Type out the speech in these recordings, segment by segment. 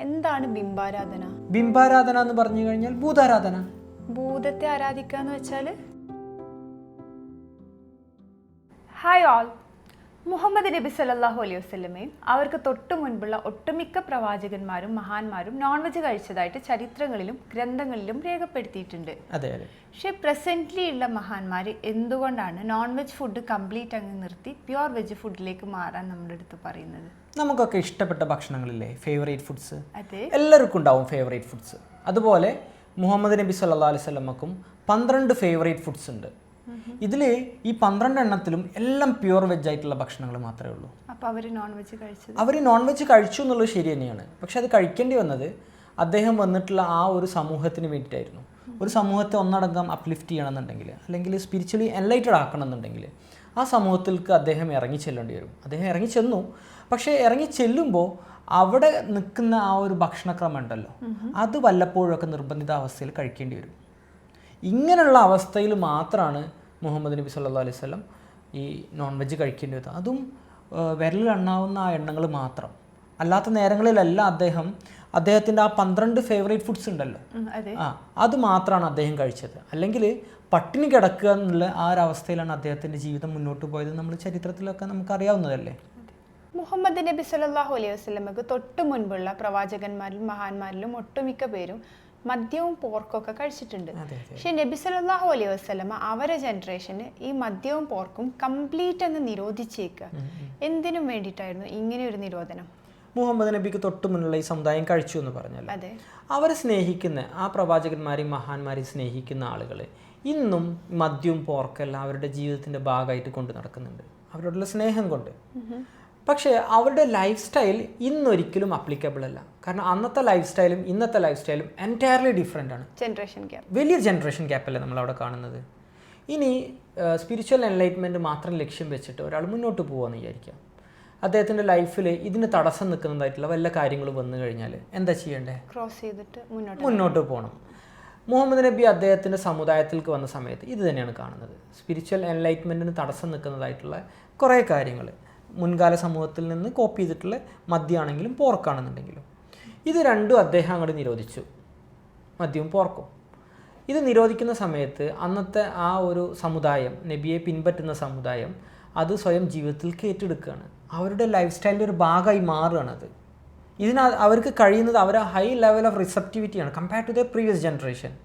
എന്താണ് ബിംബാരാധന? ബിംബാരാധന എന്ന് പറഞ്ഞു കഴിഞ്ഞാൽ ഭൂതാരാധന. ഭൂതത്തെ ആരാധിക്കുക എന്ന് വെച്ചാൽ? ഹായ് ഓൾ മുഹമ്മദ് നബി സല്ലല്ലാഹു അലൈഹി വസ്ലമയും അവർക്ക് തൊട്ടു മുൻപുള്ള ഒട്ടുമിക്ക പ്രവാചകന്മാരും മഹാന്മാരും നോൺ വെജ് കഴിച്ചതായിട്ട് ചരിത്രങ്ങളിലും ഗ്രന്ഥങ്ങളിലും രേഖപ്പെടുത്തിയിട്ടുണ്ട്. പക്ഷേ പ്രസന്റ്ലി ഉള്ള മഹാന്മാർ എന്തുകൊണ്ടാണ് നോൺ വെജ് ഫുഡ് കംപ്ലീറ്റ് അങ്ങ് നിർത്തി പ്യുവർ വെജ് ഫുഡിലേക്ക് മാറാൻ നമ്മുടെ അടുത്ത് പറയുന്നത്? നമുക്കൊക്കെ ഇഷ്ടപ്പെട്ട ഭക്ഷണങ്ങളില്ലേ? ഫേവറേറ്റ് ഫുഡ്സ് എല്ലാവർക്കും ഉണ്ടാവും ഫേവറേറ്റ് ഫുഡ്സ് അതുപോലെ മുഹമ്മദ് നബി സല്ലാ അലൈഹി സ്വലമക്കും പന്ത്രണ്ട് ഫേവറേറ്റ് ഫുഡ്സ് ഉണ്ട്. ഇതിൽ ഈ പന്ത്രണ്ട് എണ്ണത്തിലും എല്ലാം പ്യുവർ വെജ് ആയിട്ടുള്ള ഭക്ഷണങ്ങൾ മാത്രമേ ഉള്ളൂ. അവർ നോൺ വെജ് കഴിച്ചത്? അവർ നോൺ വെജ് കഴിച്ചു എന്നുള്ളത് ശരി തന്നെയാണ്. പക്ഷെ അത് കഴിക്കേണ്ടി വന്നത് അദ്ദേഹം വന്നിട്ടുള്ള ആ ഒരു സമൂഹത്തിന് വേണ്ടിയിട്ടായിരുന്നു. ഒരു സമൂഹത്തെ ഒന്നടങ്കം അപ്ലിഫ്റ്റ് ചെയ്യണമെന്നുണ്ടെങ്കിൽ അല്ലെങ്കിൽ സ്പിരിച്വലി എൻലൈറ്റഡ് ആക്കണമെന്നുണ്ടെങ്കിൽ ആ സമൂഹത്തിലേക്ക് അദ്ദേഹം ഇറങ്ങി ചെല്ലേണ്ടി വരും. അദ്ദേഹം ഇറങ്ങി ചെന്നു. പക്ഷേ ഇറങ്ങി ചെല്ലുമ്പോൾ അവിടെ നിൽക്കുന്ന ആ ഒരു ഭക്ഷണക്രമം ഉണ്ടല്ലോ. അത് വല്ലപ്പോഴൊക്കെ നിർബന്ധിത അവസ്ഥയിൽ കഴിക്കേണ്ടി വരും. ഇങ്ങനെയുള്ള അവസ്ഥയിൽ മാത്രമാണ് മുഹമ്മദ് നബി സല്ലാ അലൈഹി സ്വലം ഈ നോൺ വെജ് കഴിക്കേണ്ടി വന്നത്. അതും വിരലിലെണ്ണാവുന്ന ആ എണ്ണങ്ങൾ മാത്രം. അല്ലാത്ത നേരങ്ങളിലല്ല അദ്ദേഹം അദ്ദേഹത്തിന്റെ ആ പന്ത്രണ്ട് ഫേവറേറ്റ് ഫുഡ്സ് ഉണ്ടല്ലോ. ആ അത് മാത്രമാണ് അദ്ദേഹം കഴിച്ചത്. അല്ലെങ്കിൽ പട്ടിണി കിടക്കുക എന്നുള്ള ആ ഒരു അവസ്ഥയിലാണ് അദ്ദേഹത്തിന്റെ ജീവിതം മുന്നോട്ട് പോയത് നമ്മൾ ചരിത്രത്തിലൊക്കെ നമുക്ക് അറിയാവുന്നതല്ലേ മുഹമ്മദ് നബി സല്ലല്ലാഹു അലൈഹി വസ്ലമക്ക് തൊട്ടു മുൻപുള്ള പ്രവാചകന്മാരിലും മഹാന്മാരിലും ഒട്ടുമിക്ക പേരും മദ്യവും പോർക്കൊക്കെ കഴിച്ചിട്ടുണ്ട്. പക്ഷെ നബി സല്ലല്ലാഹു അലൈഹി വസ്ലമ അവരെ ജനറേഷന് ഈ മദ്യവും പോർക്കും കംപ്ലീറ്റ് എന്ന് നിരോധിച്ചേക്കുക എന്തിനും വേണ്ടിയിട്ടായിരുന്നു ഇങ്ങനെ ഒരു നിരോധനം? മുഹമ്മദ് നബിക്ക് തൊട്ട് മുന്നിലുള്ള ഈ സമുദായം കഴിച്ചു എന്ന് പറഞ്ഞല്ലോ. അവരെ സ്നേഹിക്കുന്ന ആ പ്രവാചകന്മാരെയും മഹാന്മാരെയും സ്നേഹിക്കുന്ന ആളുകൾ ഇന്നും മദ്യവും പോർക്കെല്ലാം അവരുടെ ജീവിതത്തിന്റെ ഭാഗമായിട്ട് കൊണ്ട് നടക്കുന്നുണ്ട്. അവരോടുള്ള സ്നേഹം കൊണ്ട്. പക്ഷേ അവരുടെ ലൈഫ് സ്റ്റൈൽ ഇന്നൊരിക്കലും അപ്ലിക്കബിൾ അല്ല. കാരണം അന്നത്തെ ലൈഫ് സ്റ്റൈലും ഇന്നത്തെ ലൈഫ് സ്റ്റൈലും എന്റയർലി ഡിഫറെന്റ് ആണ്. ജനറേഷൻ ഗ്യാപ്പ് വലിയ ജനറേഷൻ ഗ്യാപ്പല്ലേ നമ്മളവിടെ കാണുന്നത്? ഇനി സ്പിരിച്വൽ എൻലൈറ്റ്മെന്റ് മാത്രം ലക്ഷ്യം വെച്ചിട്ട് ഒരാൾ മുന്നോട്ട് പോകുമെന്ന് വിചാരിക്കാം. അദ്ദേഹത്തിന്റെ ലൈഫിൽ ഇതിന് തടസ്സം നിൽക്കുന്നതായിട്ടുള്ള വല്ല കാര്യങ്ങളും വന്നു കഴിഞ്ഞാൽ എന്താ ചെയ്യേണ്ടേ? ക്രോസ് ചെയ്തിട്ട് മുന്നോട്ട് മുന്നോട്ട് പോകണം. മുഹമ്മദ് നബി അദ്ദേഹത്തിന്റെ സമുദായത്തിലേക്ക് വന്ന സമയത്ത് ഇത് തന്നെയാണ് കാണുന്നത്. സ്പിരിച്വൽ എൻലൈറ്റ്മെന്റിന് തടസ്സം നിൽക്കുന്നതായിട്ടുള്ള കുറേ കാര്യങ്ങൾ. മുൻകാല സമൂഹത്തിൽ നിന്ന് കോപ്പി ചെയ്തിട്ടുള്ള മദ്യമാണെങ്കിലും പോർക്കാണെന്നുണ്ടെങ്കിലും. ഇത് രണ്ടും അദ്ദേഹം അങ്ങോട്ട് നിരോധിച്ചു. മദ്യവും പോർക്കും. ഇത് നിരോധിക്കുന്ന സമയത്ത് അന്നത്തെ ആ ഒരു സമുദായം നബിയെ പിൻപറ്റുന്ന സമുദായം അത് സ്വയം ജീവിതത്തിൽ ഏറ്റെടുക്കുകയാണ് അവരുടെ ലൈഫ് സ്റ്റൈലിന്റെ ഒരു ഭാഗമായി മാറുകയാണത്. ഇതിന് അവർക്ക് കഴിയുന്നത് അവർ high level of റിസപ്റ്റിവിറ്റിയാണ് compare to the previous generation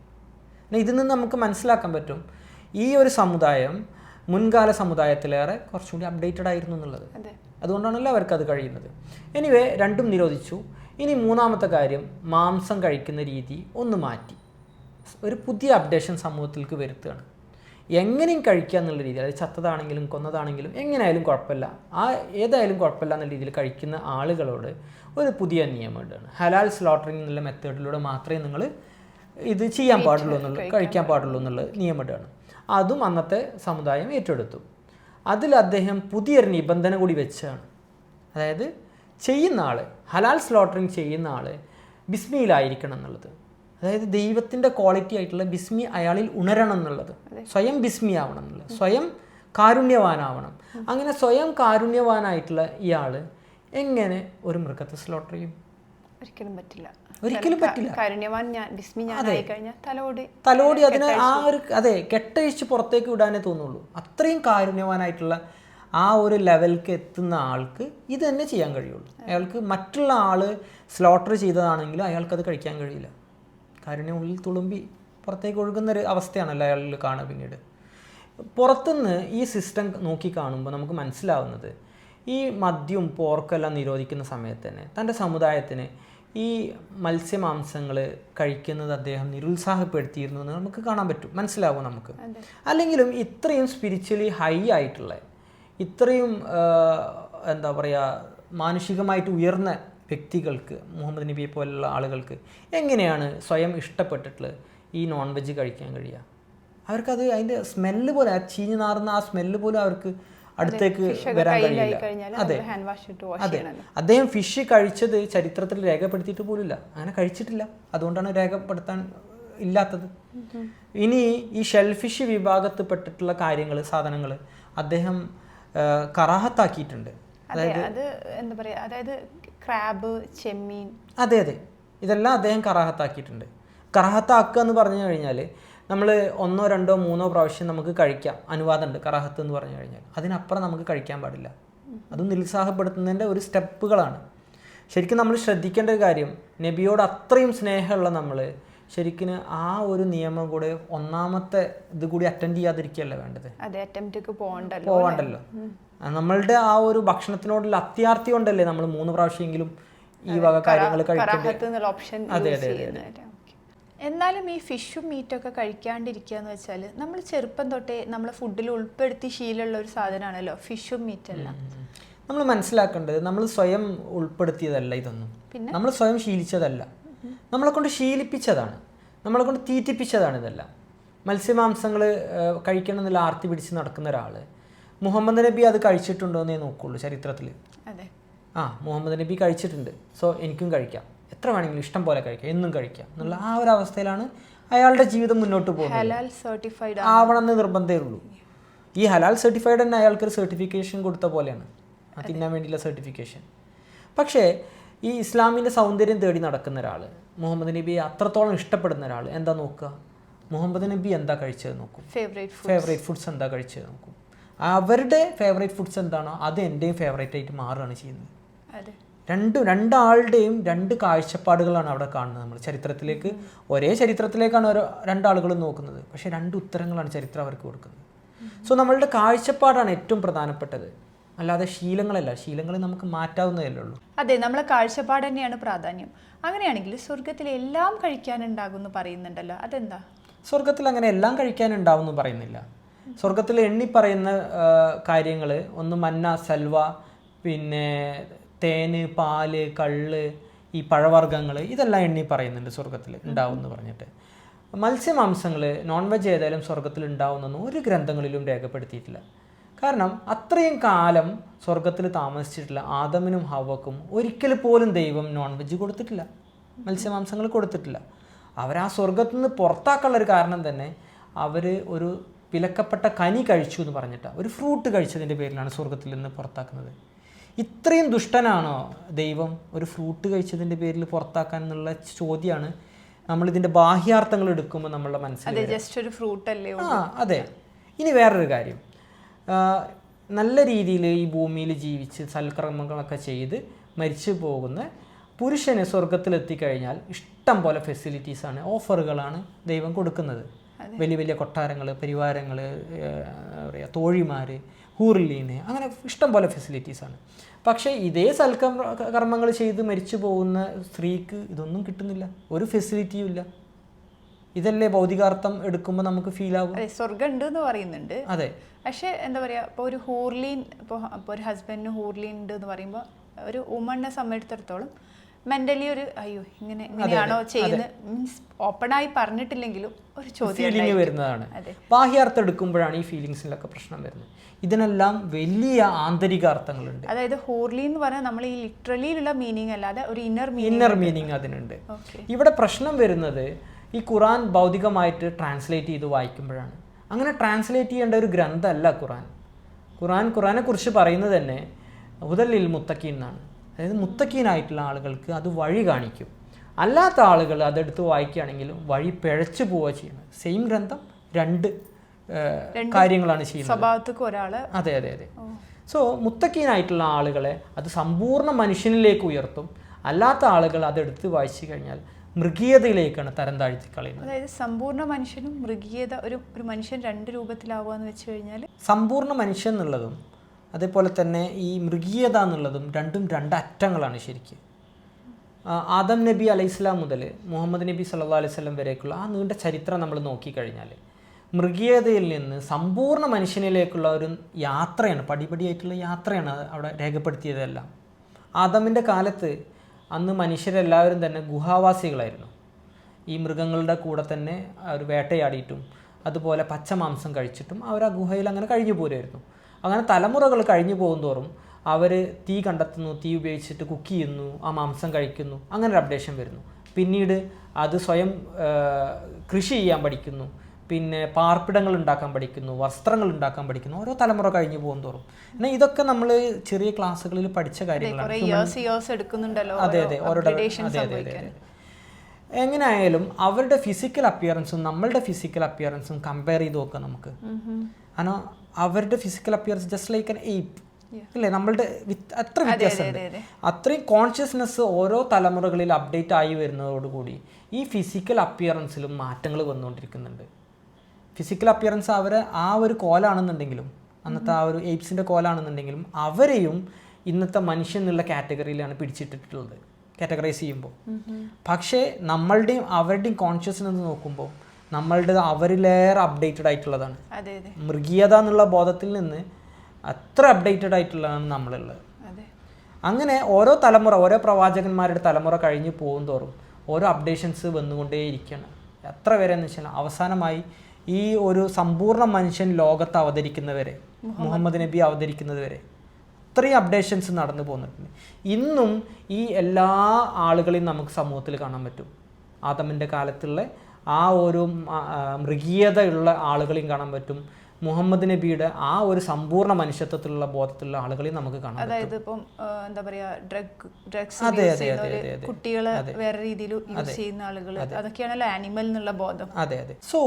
ഇതിൽ നിന്ന് നമുക്ക് മനസ്സിലാക്കാൻ പറ്റും ഈ ഒരു സമുദായം മുൻകാല സമുദായത്തിലേറെ കുറച്ചും കൂടി അപ്ഡേറ്റഡ് ആയിരുന്നു എന്നുള്ളത്. അതെ. അതുകൊണ്ടാണല്ലോ അവർക്ക് അത് കഴിയുന്നത്. എനിവേ രണ്ടും നിരോധിച്ചു. ഇനി മൂന്നാമത്തെ കാര്യം മാംസം കഴിക്കുന്ന രീതി ഒന്ന് മാറ്റി. ഒരു പുതിയ അപ്ഡേഷൻ സമൂഹത്തിലേക്ക് വരുത്തുകയാണ്. എങ്ങനെയും കഴിക്കുക എന്നുള്ള രീതിയിൽ അതായത് ചത്തതാണെങ്കിലും കൊന്നതാണെങ്കിലും എങ്ങനെയായാലും കുഴപ്പമില്ല. ആ ഏതായാലും കുഴപ്പമില്ല എന്നുള്ള രീതിയിൽ കഴിക്കുന്ന ആളുകളോട് ഒരു പുതിയ നിയമമുണ്ടാണ് ഹലാൽ സ്ലോട്ടറിംഗ് എന്നുള്ള മെത്തേഡിലൂടെ മാത്രമേ നിങ്ങൾ ഇത് ചെയ്യാൻ പാടുള്ളൂ എന്നുള്ളത് കഴിക്കാൻ പാടുള്ളൂ. എന്നുള്ള നിയമം അതും അന്നത്തെ സമുദായം ഏറ്റെടുത്തു. അതിൽ അദ്ദേഹം പുതിയൊരു നിബന്ധന കൂടി വെച്ചാണ്. അതായത് ചെയ്യുന്ന ആൾ ഹലാൽ സ്ലോട്ടറിങ് ചെയ്യുന്ന ആൾ ബിസ്മിയിലായിരിക്കണം എന്നുള്ളത്. അതായത് ദൈവത്തിന്റെ ക്വാളിറ്റി ആയിട്ടുള്ള ബിസ്മി അയാളിൽ ഉണരണം എന്നുള്ളത്. സ്വയം ബിസ്മി ആവണം എന്നുള്ളത്. സ്വയം കാരുണ്യവാനാവണം. അങ്ങനെ സ്വയം കാരുണ്യവാനായിട്ടുള്ള ഇയാൾ എങ്ങനെ ഒരു മൃഗത്തെ സ്ലോട്ടർ ചെയ്യും? ഒരിക്കലും പറ്റില്ല. ഒരിക്കലും പറ്റില്ല. കാരുണ്യവാൻ ഞാൻ ബിസ്മി ഞാൻ കഴിഞ്ഞാൽ തലോടി തലോടി അതിനെ ആ ഒരു അതെ കെട്ടഴിച്ച് പുറത്തേക്ക് വിടാനേ തോന്നുള്ളൂ. അത്രയും കാരുണ്യവാനായിട്ടുള്ള ആ ഒരു ലെവലിലേക്ക് എത്തുന്ന ആൾക്ക് ഇത് തന്നെ ചെയ്യാൻ കഴിയുള്ളൂ. അയാൾക്ക് മറ്റുള്ള ആൾ സ്ലോട്ടർ ചെയ്തതാണെങ്കിലും അയാൾക്ക് അത് കഴിക്കാൻ കഴിയില്ല. കാരുണ്യം ഉള്ളിൽ തുളുമ്പി പുറത്തേക്ക് ഒഴുകുന്ന ഒരു അവസ്ഥയാണല്ലോ അയാളിൽ കാണുക പിന്നീട്. പുറത്തുനിന്ന് ഈ സിസ്റ്റം നോക്കി കാണുമ്പോൾ നമുക്ക് മനസ്സിലാവുന്നത് ഈ മദ്യവും പോർക്കെല്ലാം നിരോധിക്കുന്ന സമയത്ത് തന്നെ തന്റെ സമുദായത്തിന് ഈ മത്സ്യമാംസങ്ങൾ കഴിക്കുന്നത് അദ്ദേഹം നിരുത്സാഹപ്പെടുത്തിയിരുന്നു എന്ന് നമുക്ക് കാണാൻ പറ്റും. മനസ്സിലാവും നമുക്ക്? അല്ലെങ്കിലും ഇത്രയും സ്പിരിച്വലി ഹൈ ആയിട്ടുള്ള ഇത്രയും എന്താ പറയുക മാനുഷികമായിട്ട് ഉയർന്ന വ്യക്തികൾക്ക് മുഹമ്മദ് നബിയെ പോലുള്ള ആളുകൾക്ക് എങ്ങനെയാണ് സ്വയം ഇഷ്ടപ്പെട്ടിട്ടുള്ള ഈ നോൺ വെജ് കഴിക്കാൻ കഴിയുക? അവർക്കത് അതിന്റെ സ്മെല്ല് പോലെ ആ ചീഞ്ഞു നാറുന്ന ആ സ്മെല്ല് പോലും അവർക്ക് അടുത്തേക്ക് വരാൻ കഴിയില്ല. അതെ. അതെ. അദ്ദേഹം ഫിഷ് കഴിച്ചത് ചരിത്രത്തിൽ രേഖപ്പെടുത്തിയിട്ട് പോലില്ല അങ്ങനെ കഴിച്ചിട്ടില്ല. അതുകൊണ്ടാണ് രേഖപ്പെടുത്താൻ ഇല്ലാത്തത്. ഇനി ഈ ഷെൽഫിഷ് വിഭാഗത്തിൽപ്പെട്ടിട്ടുള്ള കാര്യങ്ങൾ സാധനങ്ങൾ അദ്ദേഹം കറാഹത്താക്കിയിട്ടുണ്ട്. അത് എന്താ അതായത് ക്രാബ് ചെമ്മീൻ. അതെ അതെ. ഇതെല്ലാം അദ്ദേഹം കറാഹത്താക്കിയിട്ടുണ്ട്. കറാഹത്താക്കുക എന്ന് പറഞ്ഞു കഴിഞ്ഞാൽ നമ്മൾ ഒന്നോ രണ്ടോ മൂന്നോ പ്രാവശ്യം നമുക്ക് കഴിക്കാം. അനുവാദമുണ്ട് കറാഹത്ത് എന്ന് പറഞ്ഞു കഴിഞ്ഞാൽ അതിനപ്പുറം നമുക്ക് കഴിക്കാൻ പാടില്ല. അത് നിരുത്സാഹപ്പെടുത്തുന്നതിന്റെ ഒരു സ്റ്റെപ്പുകളാണ്. ശരിക്കും നമ്മൾ ശ്രദ്ധിക്കേണ്ട ഒരു കാര്യം നബിയോട് അത്രയും സ്നേഹമുള്ള നമ്മൾ ശരിക്കും ആ ഒരു നിയമം കൂടെ ഒന്നാമത്തെ ഇത് കൂടി അറ്റൻഡ് ചെയ്യാതിരിക്കുകയല്ലേ വേണ്ടത്? പോകണ്ടല്ലോ നമ്മളുടെ ആ ഒരു ഭക്ഷണത്തിനോടുള്ള അത്യാർത്ഥി കൊണ്ടല്ലേ നമ്മൾ മൂന്ന് പ്രാവശ്യമെങ്കിലും ഈ വക കാര്യങ്ങൾ കഴിക്കേണ്ടത്. എന്നാലും ഈ ഫിഷും മീറ്റൊക്കെ കഴിക്കാണ്ടിരിക്കുക എന്ന് വെച്ചാൽ നമ്മൾ ചെറുപ്പം തൊട്ടേ നമ്മളെ ഫുഡിൽ ഉൾപ്പെടുത്തി ശീലമുള്ള ഒരു സാധനമാണല്ലോ ഫിഷും മീറ്റും എല്ലാം. നമ്മൾ മനസ്സിലാക്കേണ്ടത് നമ്മൾ സ്വയം ഉൾപ്പെടുത്തിയതല്ല ഇതൊന്നും. പിന്നെ? നമ്മൾ സ്വയം ശീലിച്ചതല്ല. നമ്മളെ കൊണ്ട് ശീലിപ്പിച്ചതാണ്. നമ്മളെ കൊണ്ട് തീറ്റിപ്പിച്ചതാണ് ഇതെല്ലാം. മത്സ്യമാംസങ്ങൾ കഴിക്കണം എന്നുള്ള ആർത്തി പിടിച്ച് നടക്കുന്ന ഒരാൾ മുഹമ്മദ് നബി അത് കഴിച്ചിട്ടുണ്ടോ എന്നേ നോക്കുള്ളൂ ചരിത്രത്തിൽ ആ മുഹമ്മദ് നബി കഴിച്ചിട്ടുണ്ട്. സോ എനിക്കും കഴിക്കാം. എത്ര വേണമെങ്കിലും ഇഷ്ടം പോലെ കഴിക്കാം. എന്നും കഴിക്കാം. എന്നുള്ള ആ ഒരു അവസ്ഥയിലാണ് അയാളുടെ ജീവിതം മുന്നോട്ട് പോകുന്നത്. ആവണം എന്ന് നിർബന്ധമേ ഉള്ളൂ. ഈ ഹലാൽ സർട്ടിഫൈഡ് തന്നെ അയാൾക്കൊരു സർട്ടിഫിക്കേഷൻ കൊടുത്ത പോലെയാണ്. തിന്നാൻ വേണ്ടിയുള്ള സർട്ടിഫിക്കേഷൻ പക്ഷേ ഈ ഇസ്ലാമിന്റെ സൗന്ദര്യം തേടി നടക്കുന്ന ഒരാൾ മുഹമ്മദ് നബിയെ അത്രത്തോളം ഇഷ്ടപ്പെടുന്ന ഒരാൾ എന്താ നോക്കുക? മുഹമ്മദ് നബി എന്താ കഴിച്ചത് നോക്കും. ഫേവറേറ്റ് ഫുഡ് ഫേവറേറ്റ് ഫുഡ്സ് എന്താ കഴിച്ചത് നോക്കും. അവരുടെ ഫേവറേറ്റ് ഫുഡ്സ് എന്താണോ അത് എന്റെയും ഫേവറേറ്റ് ആയിട്ട് മാറുകയാണ് ചെയ്യുന്നത്. രണ്ട് രണ്ടാളുടെയും രണ്ട് കാഴ്ചപ്പാടുകളാണ് അവിടെ കാണുന്നത് നമ്മൾ. ചരിത്രത്തിലേക്ക് ഒരേ ചരിത്രത്തിലേക്കാണ് ഓരോ രണ്ടാളുകളും നോക്കുന്നത്. പക്ഷേ രണ്ട് ഉത്തരങ്ങളാണ് ചരിത്രം അവർക്ക് കൊടുക്കുന്നത്. സോ നമ്മളുടെ കാഴ്ചപ്പാടാണ് ഏറ്റവും പ്രധാനപ്പെട്ടത്. അല്ലാതെ ശീലങ്ങളല്ല. ശീലങ്ങൾ നമുക്ക് മാറ്റാവുന്നതല്ലേ ഉള്ളൂ. അതെ നമ്മളെ കാഴ്ചപ്പാട് തന്നെയാണ് പ്രാധാന്യം. അങ്ങനെയാണെങ്കിൽ സ്വർഗത്തിൽ എല്ലാം കഴിക്കാനുണ്ടാകും എന്ന് പറയുന്നുണ്ടല്ലോ. അതെന്താ? സ്വർഗത്തിൽ അങ്ങനെ എല്ലാം കഴിക്കാനുണ്ടാവും എന്ന് പറയുന്നില്ല. സ്വർഗത്തിൽ എണ്ണി പറയുന്ന കാര്യങ്ങൾ ഒന്ന് മന്ന സൽവ പിന്നെ തേന് പാൽ കള്ള് ഈ പഴവർഗങ്ങൾ ഇതെല്ലാം എണ്ണി പറയുന്നുണ്ട് സ്വർഗത്തിൽ ഉണ്ടാവും എന്ന് പറഞ്ഞിട്ട്. മത്സ്യമാംസങ്ങൾ നോൺ വെജ് ഏതായാലും സ്വർഗത്തിൽ ഉണ്ടാവുന്നൊന്നും ഒരു ഗ്രന്ഥങ്ങളിലും രേഖപ്പെടുത്തിയിട്ടില്ല. കാരണം അത്രയും കാലം സ്വർഗത്തിൽ താമസിച്ചിട്ടില്ല. ആദമിനും ഹവക്കും ഒരിക്കൽ പോലും ദൈവം നോൺ വെജ് കൊടുത്തിട്ടില്ല. മത്സ്യമാംസങ്ങൾ കൊടുത്തിട്ടില്ല. അവരാ സ്വർഗത്തിൽ നിന്ന് പുറത്താക്കാനുള്ള ഒരു കാരണം തന്നെ അവർ ഒരു വിലക്കപ്പെട്ട കനി കഴിച്ചു എന്ന് പറഞ്ഞിട്ടാണ് ഒരു ഫ്രൂട്ട് കഴിച്ചതിന്റെ പേരിലാണ് സ്വർഗത്തിൽ നിന്ന് പുറത്താക്കുന്നത്. ഇത്രയും ദുഷ്ടനാണോ ദൈവം ഒരു ഫ്രൂട്ട് കഴിച്ചതിന്റെ പേരിൽ പുറത്താക്കാൻ എന്നുള്ള ചോദ്യമാണ് നമ്മളിതിന്റെ ബാഹ്യാർത്ഥങ്ങൾ എടുക്കുമ്പോൾ നമ്മളുടെ മനസ്സിൽ ജസ്റ്റ് ഒരു ഫ്രൂട്ട് അല്ലേ ആ അതെ. ഇനി വേറൊരു കാര്യം. ആ, നല്ല രീതിയിൽ ഈ ഭൂമിയിൽ ജീവിച്ച് സൽക്രമങ്ങളൊക്കെ ചെയ്ത് മരിച്ചു പോകുന്ന പുരുഷന് സ്വർഗത്തിലെത്തിക്കഴിഞ്ഞാൽ ഇഷ്ടം പോലെ ഫെസിലിറ്റീസാണ് ഓഫറുകളാണ് ദൈവം കൊടുക്കുന്നത്. വലിയ വലിയ കൊട്ടാരങ്ങൾ പരിവാരങ്ങൾ പറയുക തോഴിമാർ ഹൂറിലീന് അങ്ങനെ ഇഷ്ടം പോലെ ഫെസിലിറ്റീസാണ് പക്ഷേ ഇതേ സൽക്കർമ്മ കർമ്മങ്ങൾ ചെയ്ത് മരിച്ചു പോകുന്ന സ്ത്രീക്ക് ഇതൊന്നും കിട്ടുന്നില്ല. ഒരു ഫെസിലിറ്റിയും ഇല്ല. ഇതല്ലേ ഭൗതികാർത്ഥം എടുക്കുമ്പോൾ നമുക്ക് ഫീൽ ആകും അതെ സ്വർഗം ഉണ്ട് എന്ന് പറയുന്നുണ്ട്. അതെ. പക്ഷേ എന്താ പറയുക ഇപ്പോൾ ഒരു ഹൂർലീൻ ഇപ്പോൾ ഇപ്പോൾ ഒരു ഹസ്ബൻഡിന് ഹൂർലീൻ ഉണ്ട് എന്ന് പറയുമ്പോൾ ഒരു ഉമ്മണ്ണെ സംബന്ധിച്ചിടത്തോളം മെന്റലി ഒരു അയ്യോ ഇങ്ങനെ ഇങ്ങനെയാണോ ചെയ്യുന്നത്? മീൻസ് ഓപ്പൺ ആയി പറഞ്ഞിട്ടില്ലെങ്കിലും ഒരു ചോദ്യം വരുന്നതാണ്. ബാഹ്യാർത്ഥം എടുക്കുമ്പോഴാണ് ഈ ഫീലിങ്സിലൊക്കെ പ്രശ്നം വരുന്നത്. ഇതിനെല്ലാം വലിയ ആന്തരിക അർത്ഥങ്ങളുണ്ട് അതായത് ഹോർലി എന്ന് പറഞ്ഞാൽ നമ്മൾ ഈ ലിറ്ററലിയിലുള്ള മീനിങ് അല്ലാതെ ഒരു ഇന്നർ ഇന്നർ മീനിങ് അതിനുണ്ട്. ഇവിടെ പ്രശ്നം വരുന്നത് ഈ ഖുറാൻ ഭൗതികമായിട്ട് ട്രാൻസ്ലേറ്റ് ചെയ്ത് വായിക്കുമ്പോഴാണ്. അങ്ങനെ ട്രാൻസ്ലേറ്റ് ചെയ്യേണ്ട ഒരു ഗ്രന്ഥമല്ല ഖുറാൻ. ഖുറാൻ ഖുറാനെക്കുറിച്ച് പറയുന്നത് തന്നെ ഹുദല്ലിൽ മുത്തക്കീൻ എന്നാണ്. അതായത് മുത്തക്കീനായിട്ടുള്ള ആളുകൾക്ക് അത് വഴി കാണിക്കും. അല്ലാത്ത ആളുകൾ അതെടുത്ത് വായിക്കുകയാണെങ്കിലും വഴി പിഴച്ചു പോവുക ചെയ്യുന്നത്. സെയിം ഗ്രന്ഥം രണ്ട് കാര്യങ്ങളാണ് ചെയ്യുന്നത്. അതെ അതെ അതെ. സോ മുത്തക്കീനായിട്ടുള്ള ആളുകളെ അത് സമ്പൂർണ മനുഷ്യനിലേക്ക് ഉയർത്തും. അല്ലാത്ത ആളുകൾ അതെടുത്ത് വായിച്ചു കഴിഞ്ഞാൽ മൃഗീയതയിലേക്കാണ് തരം താഴ്ത്തി കളയുന്നത്. അതായത് സമ്പൂർണ മനുഷ്യനും മൃഗീയത ഒരു ഒരു മനുഷ്യൻ രണ്ട് രൂപത്തിലാവുക എന്ന് വെച്ച് കഴിഞ്ഞാൽ സമ്പൂർണ മനുഷ്യൻ എന്നുള്ളതും അതേപോലെ തന്നെ ഈ മൃഗീയത എന്നുള്ളതും രണ്ടും രണ്ട് അറ്റങ്ങളാണ് ശരിക്കും. ആദം നബി അലൈഹി ഇസ്ലാം മുതൽ മുഹമ്മദ് നബി സല്ലാ അലൈഹി സ്വലം വരേക്കുള്ള ആ നീണ്ട ചരിത്രം നമ്മൾ നോക്കിക്കഴിഞ്ഞാൽ മൃഗീയതയിൽ നിന്ന് സമ്പൂർണ മനുഷ്യനിലേക്കുള്ള ഒരു യാത്രയാണ് പടിപടിയായിട്ടുള്ള യാത്രയാണ് അവിടെ രേഖപ്പെടുത്തിയതെല്ലാം. ആദമിന്റെ കാലത്ത് അന്ന് മനുഷ്യരെല്ലാവരും തന്നെ ഗുഹാവാസികളായിരുന്നു. ഈ മൃഗങ്ങളുടെ കൂടെ തന്നെ അവർ വേട്ടയാടിയിട്ടും അതുപോലെ പച്ചമാംസം കഴിച്ചിട്ടും അവർ ആ ഗുഹയിൽ അങ്ങനെ കഴിഞ്ഞു പോരുമായിരുന്നു അങ്ങനെ തലമുറകൾ കഴിഞ്ഞു പോകുന്തോറും അവർ തീ കണ്ടെത്തുന്നു തീ ഉപയോഗിച്ചിട്ട് കുക്ക് ചെയ്യുന്നു ആ മാംസം കഴിക്കുന്നു അങ്ങനെ ഒരു അപ്ഡേഷൻ വരുന്നു. പിന്നീട് അത് സ്വയം കൃഷി ചെയ്യാൻ പഠിക്കുന്നു. പിന്നെ പാർപ്പിടങ്ങൾ ഉണ്ടാക്കാൻ പഠിക്കുന്നു വസ്ത്രങ്ങൾ ഉണ്ടാക്കാൻ പഠിക്കുന്നു ഓരോ തലമുറ കഴിഞ്ഞു പോകും തോറും. എന്നാൽ ഇതൊക്കെ നമ്മൾ ചെറിയ ക്ലാസ്സുകളിൽ പഠിച്ച കാര്യങ്ങളാണ്. അതെ അതെ ഓരോ അതെ അതെ അതെ എങ്ങനെയായാലും അവരുടെ ഫിസിക്കൽ അപ്പിയറൻസും നമ്മളുടെ ഫിസിക്കൽ അപ്പിയറൻസും കമ്പയർ ചെയ്ത് നോക്കാം നമുക്ക്. കാരണം അവരുടെ physical appearance just like an ape അല്ലേ? നമ്മളുടെ അത്ര വ്യത്യാസമുണ്ട്. അതെ, അതെ. അത്രയും കോൺഷ്യസ്നെസ് ഓരോ തലമുറകളിൽ അപ്ഡേറ്റ് ആയി വരുന്നതോടുകൂടി ഈ ഫിസിക്കൽ അപ്പിയറൻസിലും മാറ്റങ്ങൾ വന്നുകൊണ്ടിരിക്കുന്നുണ്ട്. ഫിസിക്കൽ അപ്പിയറൻസ് അവരെ ആ ഒരു കോലാണെന്നുണ്ടെങ്കിലും അന്നത്തെ ആ ഒരു എയ്പ്സിന്റെ കോലാണെന്നുണ്ടെങ്കിലും അവരെയും ഇന്നത്തെ മനുഷ്യൻ എന്നുള്ള കാറ്റഗറിയിലാണ് പിടിച്ചിട്ടിട്ടുള്ളത് കാറ്റഗറൈസ് ചെയ്യുമ്പോൾ. പക്ഷേ നമ്മളുടെയും അവരുടെയും കോൺഷ്യസ്നെസ് നോക്കുമ്പോൾ നമ്മളുടെ അവരിലേറെ അപ്ഡേറ്റഡ് ആയിട്ടുള്ളതാണ്. മൃഗീയത എന്നുള്ള ബോധത്തിൽ നിന്ന് അത്ര അപ്ഡേറ്റഡ് ആയിട്ടുള്ളതാണ് നമ്മളുള്ളത്. അങ്ങനെ ഓരോ തലമുറ ഓരോ പ്രവാചകന്മാരുടെ തലമുറ കഴിഞ്ഞ് പോകും തോറും ഓരോ അപ്ഡേഷൻസ് വന്നുകൊണ്ടേയിരിക്കുകയാണ് എത്ര വരെ എന്ന് വെച്ചാൽ അവസാനമായി ഈ ഒരു സമ്പൂർണ മനുഷ്യൻ ലോകത്ത് അവതരിക്കുന്നവരെ മുഹമ്മദ്. നബി അവതരിക്കുന്നത് വരെ അത്രയും അപ്ഡേഷൻസ് നടന്നു പോന്നിട്ടുണ്ട്. ഇന്നും ഈ എല്ലാ ആളുകളെയും നമുക്ക് സമൂഹത്തിൽ കാണാൻ പറ്റും. ആദമിന്റെ കാലത്തുള്ള ആ ഒരു മൃഗീയതയുള്ള ആളുകളെയും കാണാൻ പറ്റും. മുഹമ്മദ് നബിയുടെ ആ ഒരു സമ്പൂർണ മനുഷ്യത്വത്തിലുള്ള ബോധത്തിലുള്ള ആളുകളെയും നമുക്ക് കാണാം അതായത് ഇപ്പം എന്താ പറയാ ഡ്രഗ് ഡ്രഗ്സ്. കുട്ടികളെ വേറെ രീതിയിൽ യൂസ് ചെയ്യുന്ന ആളുകൾ അതൊക്കെയാണല്ലോ ആനിമൽ എന്നുള്ള ബോധം. അതെ അതെ. സോ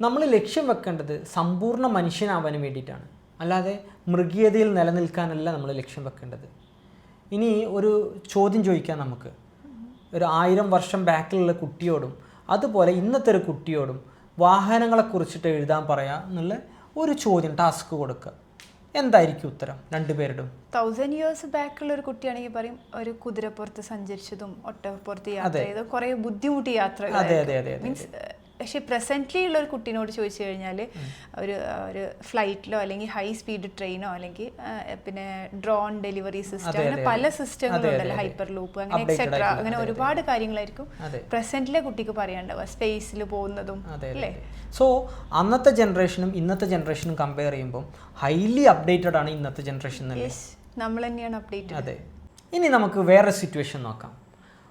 നമ്മൾ ലക്ഷ്യം വെക്കേണ്ടത് സമ്പൂർണ മനുഷ്യനാവാനും വേണ്ടിയിട്ടാണ്. അല്ലാതെ മൃഗീയതയിൽ നിലനിൽക്കാനല്ല നമ്മൾ ലക്ഷ്യം വെക്കേണ്ടത്. ഇനി ഒരു ചോദ്യം ചോദിക്കാം നമുക്ക്. ഒരു ആയിരം വർഷം ബാക്കിലുള്ള കുട്ടിയോടും അതുപോലെ ഇന്നത്തെ ഒരു കുട്ടിയോടും വാഹനങ്ങളെക്കുറിച്ചിട്ട് എഴുതാൻ പറയാം എന്നുള്ള ഒരു ചോദ്യം ടാസ്ക് കൊടുക്കുക എന്തായിരിക്കും ഉത്തരം രണ്ടുപേരുടെ തൗസൻഡ് ഇയേഴ്സ് ബാക്കിലുള്ള ഒരു കുട്ടിയാണെങ്കിൽ പറയും ഒരു കുതിരപ്പുറത്ത് സഞ്ചരിച്ചതും ഒട്ടപ്പുറത്ത് യാത്ര ചെയ്തതും കുറെ ബുദ്ധിമുട്ടി യാത്ര അതെ അതെ അതെ അതെ മീൻസ് പക്ഷെ പ്രസന്റ്ലി ഉള്ള ഒരു കുട്ടീനോട് ചോദിച്ചു കഴിഞ്ഞാൽ ഒരു ഒരു ഫ്ലൈറ്റിലോ അല്ലെങ്കിൽ ഹൈ സ്പീഡ് ട്രെയിനോ അല്ലെങ്കിൽ പിന്നെ ഡ്രോൺ ഡെലിവറി സിസ്റ്റം അങ്ങനെ പല സിസ്റ്റങ്ങളുണ്ടല്ലോ ഹൈപ്പർ ലൂപ്പ് അങ്ങനെ എക്സെട്ര അങ്ങനെ ഒരുപാട് കാര്യങ്ങളായിരിക്കും. പ്രസന്റിലെ കുട്ടിക്ക് പറയാണ്ടാവുക സ്പേസിൽ പോകുന്നതും അതെ സോ അന്നത്തെ ജനറേഷനും ഇന്നത്തെ ജനറേഷനും കമ്പയർ ചെയ്യുമ്പോൾ ഹൈലി അപ്ഡേറ്റഡ് ആണ് ഇന്നത്തെ ജനറേഷൻ നമ്മൾ തന്നെയാണ് അപ്ഡേറ്റ് അതെ. ഇനി നമുക്ക് വേറെ സിറ്റുവേഷൻ നോക്കാം.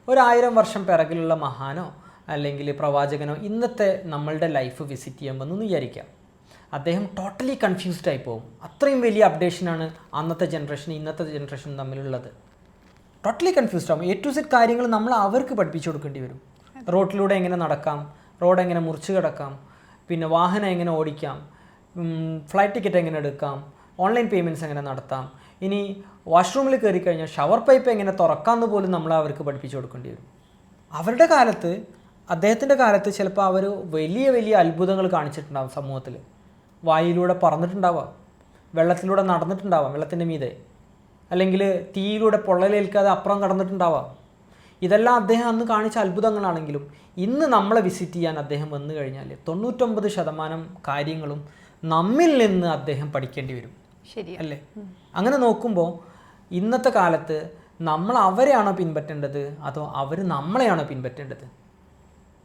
ഒരായിരം വർഷം പിറകിലുള്ള മഹാനോ അല്ലെങ്കിൽ പ്രവാചകനോ ഇന്നത്തെ നമ്മളുടെ ലൈഫ് വിസിറ്റ് ചെയ്യാൻ വന്നു വിചാരിക്കാം. അദ്ദേഹം ടോട്ടലി കൺഫ്യൂസ്ഡ് ആയി പോകും. അത്രയും വലിയ അപ്ഡേഷനാണ് അന്നത്തെ ജനറേഷൻ ഇന്നത്തെ ജനറേഷൻ തമ്മിലുള്ളത്. ടോട്ടലി കൺഫ്യൂസ്ഡ് ആകും എ ടു സെറ്റ് കാര്യങ്ങൾ നമ്മൾ അവർക്ക് പഠിപ്പിച്ചു കൊടുക്കേണ്ടി വരും. റോട്ടിലൂടെ എങ്ങനെ നടക്കാം? റോഡ് എങ്ങനെ മുറിച്ച് കിടക്കാം? പിന്നെ വാഹനം എങ്ങനെ ഓടിക്കാം? ഫ്ലൈറ്റ് ടിക്കറ്റ് എങ്ങനെ എടുക്കാം? ഓൺലൈൻ പേയ്മെന്റ്സ് എങ്ങനെ നടത്താം? ഇനി വാഷ്റൂമിൽ കയറി കഴിഞ്ഞാൽ ഷവർ പൈപ്പ് എങ്ങനെ തുറക്കാമെന്ന് പോലും നമ്മൾ അവർക്ക് പഠിപ്പിച്ചു കൊടുക്കേണ്ടി വരും. അവരുടെ കാലത്ത് അദ്ദേഹത്തിന്റെ കാലത്ത് ചിലപ്പോൾ അവർ വലിയ വലിയ അത്ഭുതങ്ങൾ കാണിച്ചിട്ടുണ്ടാവും സമൂഹത്തിൽ. വായിലൂടെ പറന്നിട്ടുണ്ടാവാം. വെള്ളത്തിലൂടെ നടന്നിട്ടുണ്ടാവാം വെള്ളത്തിന്റെ മീതെ. അല്ലെങ്കിൽ തീയിലൂടെ പൊള്ളലേൽക്കാതെ അപ്പുറം കടന്നിട്ടുണ്ടാവാം. ഇതെല്ലാം അദ്ദേഹം അന്ന് കാണിച്ച അത്ഭുതങ്ങളാണെങ്കിലും ഇന്ന് നമ്മളെ വിസിറ്റ് ചെയ്യാൻ അദ്ദേഹം വന്നു കഴിഞ്ഞാൽ തൊണ്ണൂറ്റൊമ്പത് ശതമാനം കാര്യങ്ങളും നമ്മിൽ നിന്ന് അദ്ദേഹം പഠിക്കേണ്ടി വരും. ശരി അല്ലേ? അങ്ങനെ നോക്കുമ്പോൾ ഇന്നത്തെ കാലത്ത് നമ്മൾ അവരെയാണോ പിൻപറ്റേണ്ടത്? അതോ അവർ നമ്മളെയാണോ പിൻപറ്റേണ്ടത്?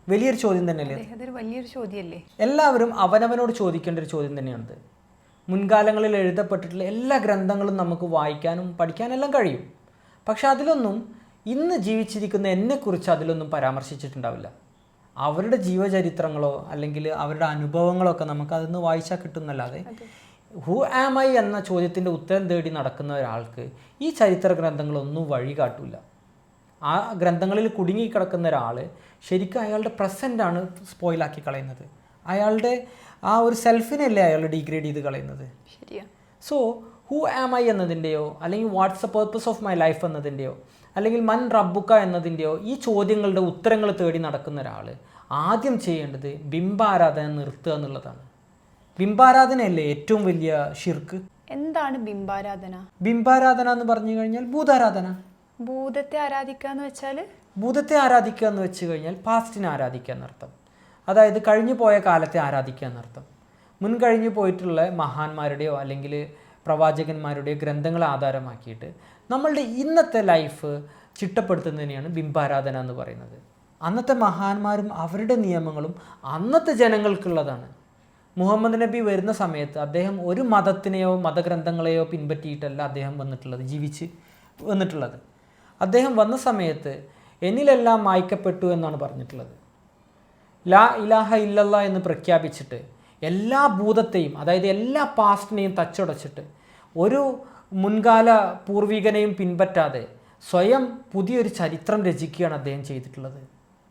വലിയൊരു ചോദ്യം തന്നെയല്ലേ അതൊരു വലിയൊരു ചോദ്യമല്ലേ? എല്ലാവരും അവനവനോട് ചോദിക്കേണ്ട ഒരു ചോദ്യം തന്നെയാണത്. മുൻകാലങ്ങളിൽ എഴുതപ്പെട്ടിട്ടുള്ള എല്ലാ ഗ്രന്ഥങ്ങളും നമുക്ക് വായിക്കാനും പഠിക്കാനും എല്ലാം കഴിയും. പക്ഷെ അതിലൊന്നും ഇന്ന് ജീവിച്ചിരിക്കുന്ന എന്നെക്കുറിച്ച് അതിലൊന്നും പരാമർശിച്ചിട്ടുണ്ടാവില്ല. അവരുടെ ജീവചരിത്രങ്ങളോ അല്ലെങ്കിൽ അവരുടെ അനുഭവങ്ങളോ ഒക്കെ നമുക്ക് അതിന്ന് വായിച്ചാൽ കിട്ടുന്നല്ലാതെ ഹു ആം ഐ എന്ന ചോദ്യത്തിന്റെ ഉത്തരം തേടി നടക്കുന്ന ഒരാൾക്ക് ഈ ചരിത്ര ഗ്രന്ഥങ്ങളൊന്നും വഴി കാട്ടൂല ആ ഗ്രന്ഥങ്ങളിൽ കുടുങ്ങി കിടക്കുന്ന ഒരാൾ ശരിക്കും അയാളുടെ പ്രസന്റാണ് സ്പോയിലാക്കി കളയുന്നത്. അയാളുടെ ആ ഒരു സെൽഫിനല്ലേ അയാൾ ഡീഗ്രേഡ് ചെയ്ത് കളയുന്നത്? സോ ഹൂ ആം ഐ എന്നതിന്റെയോ അല്ലെങ്കിൽ what's a purpose of my life എന്നതിന്റെയോ അല്ലെങ്കിൽ മൻ റബ്ബുക്ക എന്നതിന്റെയോ ഈ ചോദ്യങ്ങളുടെ ഉത്തരങ്ങൾ തേടി നടക്കുന്ന ഒരാൾ ആദ്യം ചെയ്യേണ്ടത് ബിംബാരാധന നിർത്തുക എന്നുള്ളതാണ്. ബിംബാരാധനയല്ലേ ഏറ്റവും വലിയ ഷിർക്ക് എന്താണ് ബിംബാരാധന? ബിംബാരാധന എന്ന് പറഞ്ഞു കഴിഞ്ഞാൽ ഭൂതാരാധന. ഭൂതത്തെ ആരാധിക്കുക എന്ന് വെച്ചാൽ ഭൂതത്തെ ആരാധിക്കുക എന്ന് വെച്ച് കഴിഞ്ഞാൽ പാസ്റ്റിനെ ആരാധിക്കുക എന്നർത്ഥം. അതായത് കഴിഞ്ഞു പോയ കാലത്തെ ആരാധിക്കുക എന്നർത്ഥം. മുൻ കഴിഞ്ഞു പോയിട്ടുള്ള മഹാന്മാരുടെയോ അല്ലെങ്കിൽ പ്രവാചകന്മാരുടെയോ ഗ്രന്ഥങ്ങളെ ആധാരമാക്കിയിട്ട് നമ്മളുടെ ഇന്നത്തെ ലൈഫ് ചിട്ടപ്പെടുത്തുന്നതിനെയാണ് ബിംബാരാധന എന്ന് പറയുന്നത്. അന്നത്തെ മഹാന്മാരും അവരുടെ നിയമങ്ങളും അന്നത്തെ ജനങ്ങൾക്കുള്ളതാണ്. മുഹമ്മദ് നബി വരുന്ന സമയത്ത് അദ്ദേഹം ഒരു മതത്തിനെയോ മതഗ്രന്ഥങ്ങളെയോ പിൻപറ്റിയിട്ടല്ല അദ്ദേഹം വന്നിട്ടുള്ളത് ജീവിച്ച് വന്നിട്ടുള്ളത്. അദ്ദേഹം വന്ന സമയത്ത് എന്നിലെല്ലാം മായ്ക്കപ്പെട്ടു എന്നാണ് പറഞ്ഞിട്ടുള്ളത്. ലാ ഇലാഹ ഇല്ലല്ല എന്ന് പ്രഖ്യാപിച്ചിട്ട് എല്ലാ ഭൂതത്തെയും അതായത് എല്ലാ പാസ്റ്റിനെയും തച്ചുടച്ചിട്ട് ഒരു മുൻകാല പൂർവികനെയും പിൻപറ്റാതെ സ്വയം പുതിയൊരു ചരിത്രം രചിക്കുകയാണ് അദ്ദേഹം ചെയ്തിട്ടുള്ളത്.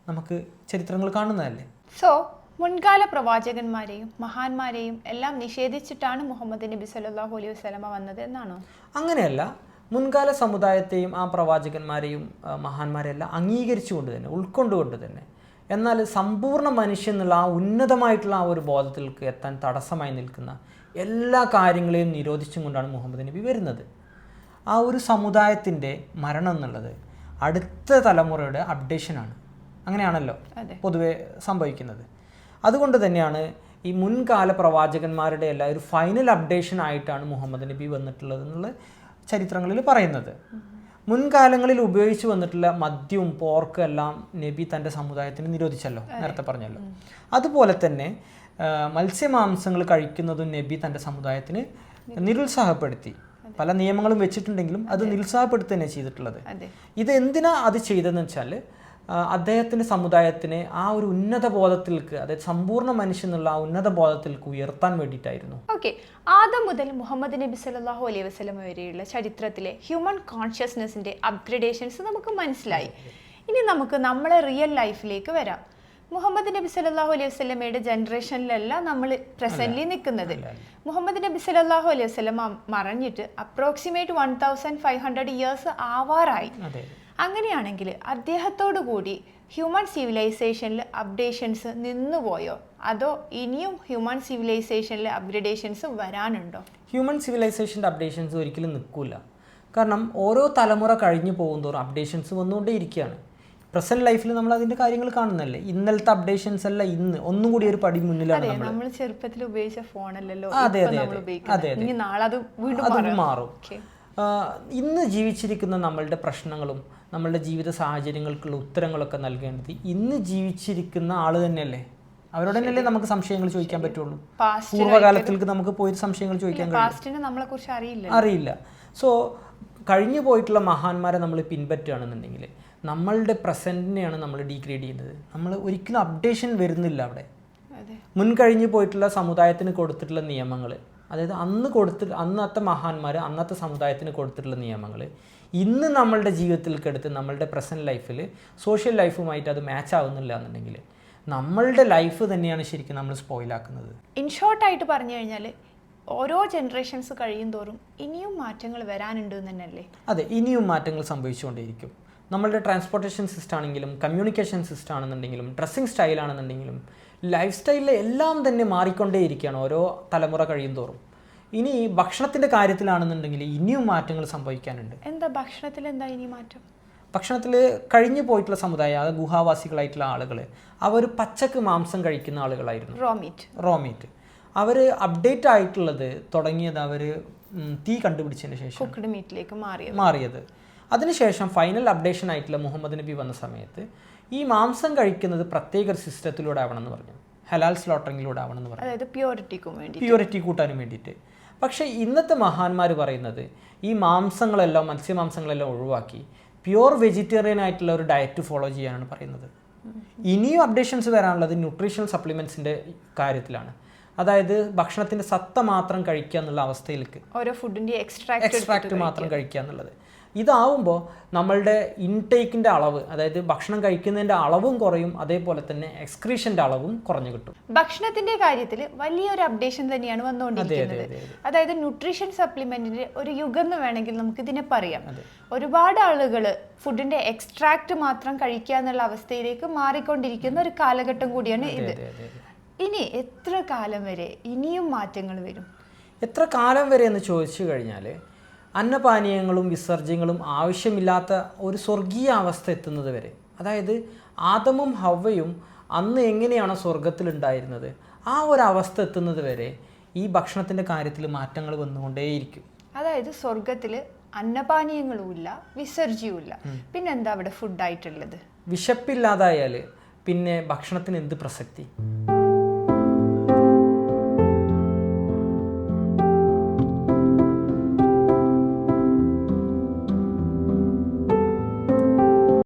നമുക്ക് ചരിത്രങ്ങൾ കാണുന്നതല്ലേ? സോ മുൻകാല പ്രവാചകന്മാരെയും മഹാന്മാരെയും എല്ലാം നിഷേധിച്ചിട്ടാണ് മുഹമ്മദ് നബി സല്ലല്ലാഹു അലൈഹി വസ്ലമ വന്നത് എന്നാണോ? അങ്ങനെയല്ല. മുൻകാല സമുദായത്തെയും ആ പ്രവാചകന്മാരെയും മഹാന്മാരെല്ലാം അംഗീകരിച്ചുകൊണ്ട് തന്നെ ഉൾക്കൊണ്ടുകൊണ്ട് തന്നെ എന്നാൽ സമ്പൂർണ മനുഷ്യൻ എന്നുള്ള ആ ഉന്നതമായിട്ടുള്ള ആ ഒരു ബോധത്തിലേക്ക് എത്താൻ തടസ്സമായി നിൽക്കുന്ന എല്ലാ കാര്യങ്ങളെയും നിരോധിച്ചും കൊണ്ടാണ് മുഹമ്മദ് നബി വരുന്നത്. ആ ഒരു സമുദായത്തിന്റെ മരണം എന്നുള്ളത് അടുത്ത തലമുറയുടെ അപ്ഡേഷനാണ് അങ്ങനെയാണല്ലോ പൊതുവേ സംഭവിക്കുന്നത്. അതുകൊണ്ട് തന്നെയാണ് ഈ മുൻകാല പ്രവാചകന്മാരുടെ എല്ലാം ഒരു ഫൈനൽ അപ്ഡേഷൻ ആയിട്ടാണ് മുഹമ്മദ് നബി വന്നിട്ടുള്ളത് എന്നുള്ള ചരിത്രങ്ങളിൽ പറയുന്നത്. മുൻകാലങ്ങളിൽ ഉപയോഗിച്ചു വന്നിട്ടുള്ള മദ്യവും പോർക്കും എല്ലാം നബി തന്റെ സമുദായത്തിന് നിരോധിച്ചല്ലോ നേരത്തെ പറഞ്ഞല്ലോ. അതുപോലെ തന്നെ മത്സ്യമാംസങ്ങൾ കഴിക്കുന്നതും നബി തന്റെ സമുദായത്തിന് നിരുത്സാഹപ്പെടുത്തി. പല നിയമങ്ങളും വെച്ചിട്ടുണ്ടെങ്കിലും അത് നിരുത്സാഹപ്പെടുത്തി തന്നെ ചെയ്തിട്ടുള്ളത്. ഇത് എന്തിനാ അത് ചെയ്തതെന്ന് വെച്ചാൽ അദ്ദേഹത്തിന്റെ സമുദായത്തിനെ ആ ഒരു ഉന്നത ബോധത്തിലേക്ക് അതായത് സമ്പൂർണ മനുഷ്യൻ എന്നുള്ള ആ ഉന്നത ബോധത്തിലേക്ക് ഉയർത്താൻ വേണ്ടിയിട്ടായിരുന്നു. ഓക്കെ. ആദ്യം മുതൽ മുഹമ്മദ് നബി സല്ലല്ലാഹു അലൈഹി വസ്ലം വരെയുള്ള ചരിത്രത്തിലെ ഹ്യൂമൻ കോൺഷ്യസ്നെസ്സിന്റെ അപ്ഗ്രഡേഷൻസ് നമുക്ക് മനസ്സിലായി. ഇനി നമുക്ക് നമ്മളെ റിയൽ ലൈഫിലേക്ക് വരാം. മുഹമ്മദ് നബി സല്ലല്ലാഹു അലൈഹി വസ്ലമയുടെ ജനറേഷനിലല്ല നമ്മൾ പ്രസന്റ്ലി നിൽക്കുന്നത്. മുഹമ്മദ് നബി സല്ലല്ലാഹു അലൈഹി വസ്ലം മറഞ്ഞിട്ട് approximate one thousand five hundred years ആവാറായി. അങ്ങനെയാണെങ്കിൽ അദ്ദേഹത്തോടു കൂടി ഹ്യൂമൻ സിവിലൈസേഷനിൽ അപ്ഡേഷൻസ് നിന്നുപോയോ? അതോ ഇനിയും ഹ്യൂമൻ സിവിലൈസേഷനിൽ അപ്ഗ്രഡേഷൻസ് വരാനുണ്ടോ? ഹ്യൂമൻ സിവിലൈസേഷന്റെ അപ്ഡേഷൻസ് ഒരിക്കലും നിൽക്കില്ല കാരണം ഓരോ തലമുറ കഴിഞ്ഞു പോകുന്തോറും അപ്ഡേഷൻസ് വന്നുകൊണ്ടേയിരിക്കുകയാണ്. പ്രസന്റ് ലൈഫിൽ നമ്മൾ അതിന്റെ കാര്യങ്ങൾ കാണുന്നല്ലേ ഇന്നലത്തെ അപ്ഡേഷൻസ് അല്ല ഇന്ന്. ഒന്നും കൂടി ഒരു പടി മുന്നിലാണ് നമ്മൾ ചെറുപ്പത്തിൽ ഉപയോഗിച്ച ഫോണല്ലല്ലോ അതെ, അതെ, അതെ. നാളെ അത് വീണ്ടും മാറും. ഇന്ന് ജീവിച്ചിരിക്കുന്ന നമ്മളുടെ പ്രശ്നങ്ങളും നമ്മളുടെ ജീവിത സാഹചര്യങ്ങൾക്കുള്ള ഉത്തരങ്ങളൊക്കെ നൽകേണ്ടത്. ഇന്ന് ജീവിച്ചിരിക്കുന്ന ആൾ തന്നെയല്ലേ? അവരോട് തന്നെയല്ലേ നമുക്ക് സംശയങ്ങൾ ചോദിക്കാൻ പറ്റുള്ളൂ. പൂർവകാലത്തിൽ പൂർവകാലത്തിലേക്ക് നമുക്ക് പോയി സംശയങ്ങൾ ചോദിക്കാൻ കഴിയും അറിയില്ല. അറിയില്ല. സോ കഴിഞ്ഞു പോയിട്ടുള്ള മഹാന്മാരെ നമ്മൾ പിൻപറ്റുകയാണെന്നുണ്ടെങ്കിൽ നമ്മളുടെ പ്രസന്റിനെയാണ് നമ്മൾ ഡീഗ്രേഡ് ചെയ്യുന്നത്. നമ്മൾ ഒരിക്കലും അപ്ഡേഷൻ വരുന്നില്ല അവിടെ. മുൻകഴിഞ്ഞു പോയിട്ടുള്ള സമുദായത്തിന് കൊടുത്തിട്ടുള്ള നിയമങ്ങൾ അതായത് അന്ന് കൊടുത്തിട്ട് അന്നത്തെ മഹാന്മാർ അന്നത്തെ സമുദായത്തിന് കൊടുത്തിട്ടുള്ള നിയമങ്ങൾ ഇന്ന് നമ്മളുടെ ജീവിതത്തിലേക്ക് എടുത്ത് നമ്മളുടെ പ്രസന്റ് ലൈഫിൽ സോഷ്യൽ ലൈഫുമായിട്ട് അത് മാച്ച് ആവുന്നില്ല എന്നുണ്ടെങ്കിൽ നമ്മളുടെ ലൈഫ് തന്നെയാണ് ശരിക്കും നമ്മൾ സ്പോയിലാക്കുന്നത് ഇൻ ഷോർട്ടായിട്ട് പറഞ്ഞു കഴിഞ്ഞാൽ ഓരോ ജനറേഷൻസ് കഴിയും തോറും ഇനിയും മാറ്റങ്ങൾ വരാനുണ്ട് തന്നെയല്ലേ അതെ ഇനിയും മാറ്റങ്ങൾ സംഭവിച്ചുകൊണ്ടേയിരിക്കും. നമ്മളുടെ ട്രാൻസ്പോർട്ടേഷൻ സിസ്റ്റം ആണെങ്കിലും കമ്മ്യൂണിക്കേഷൻ സിസ്റ്റം ആണെന്നുണ്ടെങ്കിലും ഡ്രസ്സിങ് സ്റ്റൈൽ ആണെന്നുണ്ടെങ്കിലും ലൈഫ് സ്റ്റൈലിലെ എല്ലാം തന്നെ മാറിക്കൊണ്ടേയിരിക്കുകയാണ് ഓരോ തലമുറ കഴിയും തോറും. ഇനി ഭക്ഷണത്തിന്റെ കാര്യത്തിലാണെന്നുണ്ടെങ്കിൽ ഇനിയും മാറ്റങ്ങൾ സംഭവിക്കാനുണ്ട്. എന്താ ഭക്ഷണത്തിൽ എന്താ ഇനി മാറ്റം? ഭക്ഷണത്തിൽ കഴിഞ്ഞു പോയിട്ടുള്ള സമുദായം അത് ഗുഹാവാസികളായിട്ടുള്ള ആളുകൾ അവർ പച്ചക്ക് മാംസം കഴിക്കുന്ന ആളുകളായിരുന്നു. റോമീറ്റ് റോമീറ്റ് അവർ അപ്ഡേറ്റ് ആയിട്ടുള്ളത് തുടങ്ങിയത് അവർ തീ കണ്ടുപിടിച്ചതിന് ശേഷം കുക്ക്ഡ് മീറ്റിലേക്ക് മാറിയത്. മാറിയത്. അതിനുശേഷം ഫൈനൽ അപ്ഡേഷൻ ആയിട്ടുള്ള മുഹമ്മദ് നബി വന്ന സമയത്ത് ഈ മാംസം കഴിക്കുന്നത് പ്രത്യേക സിസ്റ്റത്തിലൂടെ ആവണമെന്ന് പറഞ്ഞു. ഹലാൽ സ്ലോട്ടറിങ്ങിലൂടെ ആവണമെന്ന് പറഞ്ഞു. അതായത് പ്യൂരിറ്റിക്കും വേണ്ടി പ്യൂരിറ്റി കൂട്ടാനും വേണ്ടിയിട്ട്. പക്ഷേ ഇന്നത്തെ മഹാന്മാർ പറയുന്നത് ഈ മാംസങ്ങളെല്ലാം മത്സ്യമാംസങ്ങളെല്ലാം ഒഴിവാക്കി പ്യുവർ വെജിറ്റേറിയൻ ആയിട്ടുള്ള ഒരു ഡയറ്റ് ഫോളോ ചെയ്യാനാണ് പറയുന്നത്. ഇനിയും അപ്ഡേഷൻസ് വരാനുള്ളത് ന്യൂട്രീഷണൽ സപ്ലിമെൻസിന്റെ കാര്യത്തിലാണ്. അതായത് ഭക്ഷണത്തിന്റെ സത്ത മാത്രം കഴിക്കുക എന്നുള്ള അവസ്ഥയിലേക്ക്. ഓരോ ഫുഡിന്റെ എക്സ്ട്രാക്ട് എക്സ്ട്രാക്ട് മാത്രം കഴിക്കുക എന്നുള്ളത്. ഇതാവുമ്പോൾ നമ്മളുടെ ഇൻടേക്കിന്റെ അളവ് അതായത് ഭക്ഷണം കഴിക്കുന്നതിന്റെ അളവും കുറയും അതേപോലെ തന്നെ എക്സ്ക്രീഷന്റെ അളവും കുറഞ്ഞു കിട്ടും. ഭക്ഷണത്തിന്റെ കാര്യത്തിൽ വലിയൊരു അപ്ഡേഷൻ തന്നെയാണ് വന്നുകൊണ്ടിരിക്കുന്നത്. അതായത് ന്യൂട്രീഷൻ സപ്ലിമെന്റിന്റെ ഒരു യുഗം എന്ന് വേണമെങ്കിൽ നമുക്ക് ഇതിനെ പറയാം ഒരുപാട് ആളുകൾ ഫുഡിന്റെ എക്സ്ട്രാക്ട് മാത്രം കഴിക്കുക എന്നുള്ള അവസ്ഥയിലേക്ക് മാറിക്കൊണ്ടിരിക്കുന്ന ഒരു കാലഘട്ടം കൂടിയാണ് ഇത്. ഇനി എത്ര കാലം വരെ ഇനിയും മാറ്റങ്ങൾ വരും? എത്ര കാലം വരെ എന്ന് ചോദിച്ചു കഴിഞ്ഞാൽ അന്നപാനീയങ്ങളും വിസർജ്യങ്ങളും ആവശ്യമില്ലാത്ത ഒരു സ്വർഗീയ അവസ്ഥ എത്തുന്നത് വരെ. അതായത് ആദമും ഹവ്വയും അന്ന് എങ്ങനെയാണ് സ്വർഗത്തിലുണ്ടായിരുന്നത്? ആ ഒരു അവസ്ഥ എത്തുന്നത് വരെ ഈ ഭക്ഷണത്തിന്റെ കാര്യത്തിൽ മാറ്റങ്ങൾ വന്നുകൊണ്ടേയിരിക്കും. അതായത് സ്വർഗത്തിൽ അന്നപാനീയങ്ങളുമില്ല വിസർജ്യവുമില്ല. പിന്നെന്താ അവിടെ ഫുഡായിട്ടുള്ളത് വിശപ്പില്ലാതായാൽ പിന്നെ ഭക്ഷണത്തിന് എന്ത് പ്രസക്തി?